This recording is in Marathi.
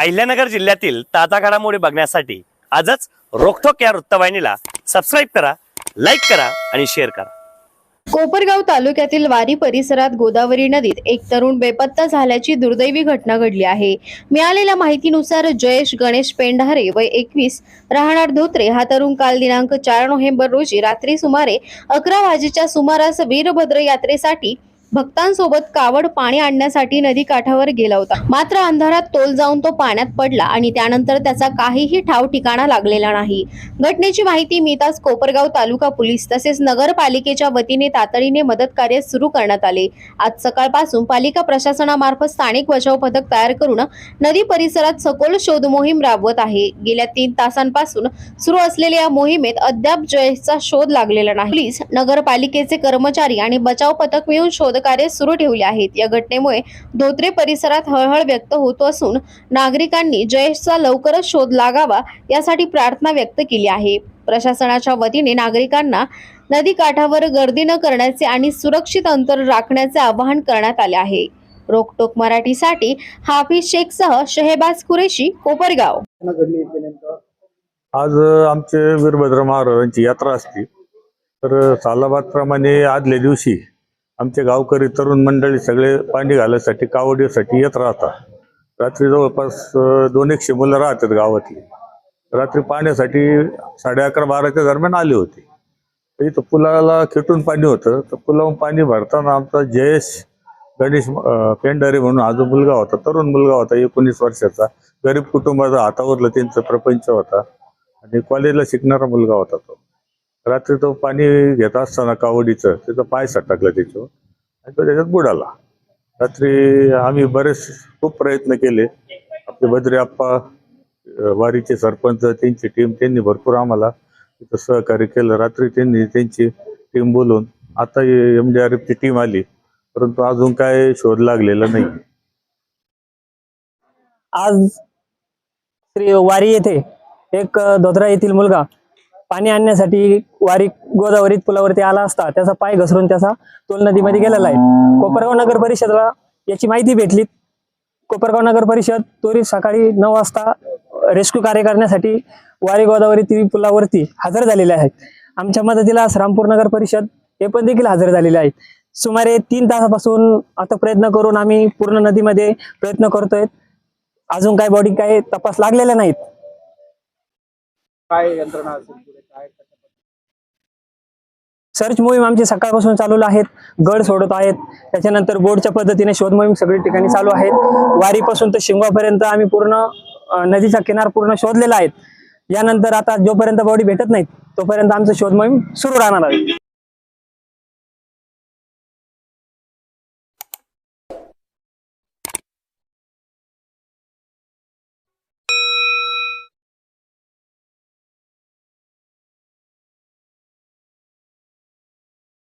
अहिल्यानगर जिल्ह्यातील ताजा घडामोडी बघण्यासाठी आजच रोखोक या वृत्तवाहिनीला सबस्क्राईब करा लाईक करा आणि शेअर करा. कोपरगाव तालुक्यातील वारी परिसरात गोदावरी नदीत एक तरुण बेपत्ता झाल्याची दुर्दैवी घटना घडली आहे. मिळालेल्या माहितीनुसार जयेश गणेश पेंढारे व एकवीस राहणार धोत्रे हा तरुण काल दिनांक चार नोव्हेंबर रोजी रात्री सुमारे अकरा वाजेच्या सुमारास वीरभद्र यात्रेसाठी भक्तांसोबत कावड पाणी आणण्यासाठी नदी काठावर गेला होता. मात्र अंधारात तोल जाऊन तो पाण्यात पडला आणि त्यानंतर त्याचा काहीही ठाव ठिकाणा लागलेला नाही. घटनेची माहिती मिळताच कोपरगाव तालुका पोलीस तसेच नगरपालिकेच्या वतीने तातडीने मदत कार्य सुरू करण्यात आले. आज सकाळपासून पालिका प्रशासनामार्फत स्थानिक बचाव पथक तयार करून नदी परिसरात सखोल शोध मोहीम राबवत आहे. गेल्या तीन तासांपासून सुरू असलेल्या या मोहिमेत अद्याप जयेशचा शोध लागलेला नाही. पोलीस नगरपालिकेचे कर्मचारी आणि बचाव पथक मिळून शोध शोधकार्य सुरू ठेवले आहेत. या घटनेमुळे धोत्रे परिसरात हळहळ व्यक्त होत असून नागरिकांनी जयेशचा लवकरच शोध लागावा यासाठी प्रार्थना व्यक्त केली आहे. प्रशासनाच्या वतीने नागरिकांना नदी काठावर गर्दी न करण्याचे आणि सुरक्षित अंतर राखण्याचे आवाहन करण्यात आले आहे. रोकटोक मराठीसाठी हाफिज शेखसह शहेबाज कुरेशी कोपरगाव. आज आमचे वीरभद्र महाराजांची यात्रा असते. तर सालाबाद प्रमाणे आदल्या दिवशी आमचे गावकरी तरुण मंडळी सगळे पाणी घालायसाठी कावडीसाठी येत राहतात. रात्री जवळपास दोन एकशे मुलं राहतात गावातली. रात्री पाण्यासाठी साडे अकरा बाराच्या दरम्यान आली होती. तर इथं पुलाला खेटून पाणी होतं. तर पुलावून पाणी भरताना आमचा जयेश गणेश पेंडारे म्हणून हा जो मुलगा होता तरुण मुलगा होता एकोणीस वर्षाचा गरीब कुटुंबाचा हातावरलं त्यांचा प्रपंच होता. आणि कॉलेजला शिकणारा मुलगा होता तो. रात्री तो पाणी घेत असताना कावडीचं त्याचा पाय सटकला त्याच्यावर आणि तो त्याच्यात बुडाला. रात्री आम्ही बरेच खूप प्रयत्न केले. आपले बद्री आप्पा वारीचे सरपंच त्यांची टीम त्यांनी भरपूर आम्हाला तिथं सहकार्य केलं. रात्री त्यांनी त्यांची टीम बोलून आता एम डी आर एफची टीम आली परंतु अजून काय शोध लागलेला नाही. आज श्री वारी येथे एक धोत्रा येथील मुलगा पाणी आणण्यासाठी वारी गोदावरीत पुलावरती आला असता त्याचा पाय घसरून त्याचा तोल नदीमध्ये गेलेला आहे. कोपरगाव नगर परिषदला याची माहिती भेटली. कोपरगाव नगर परिषद त्वरित सकाळी नऊ वाजता रेस्क्यू कार्य करण्यासाठी वारी गोदावरी ती पुलावरती हजर झालेले आहेत. आमच्या मदतीला रामपूर नगर परिषद हे पण देखील हजर झालेले आहेत. सुमारे तीन तासापासून आता प्रयत्न करून आम्ही पूर्ण नदीमध्ये प्रयत्न करतोय. अजून काय बॉडी काय तपास लागलेल्या नाहीत. काय यंत्रणा असेल पुढे? काय सर्च मोहीम आमची सकाळपासून चालू आहेत. गड सोडत आहेत. त्याच्यानंतर बोर्डच्या पद्धतीने शोध मोहीम सगळी ठिकाणी चालू आहेत. वारीपासून तर शिंगवापर्यंत आम्ही पूर्ण नदीचा किनार पूर्ण शोधलेला आहेत यानंतर आता जोपर्यंत बॉडी भेटत नाहीत तोपर्यंत आमचं शोध मोहीम सुरू राहणार आहे.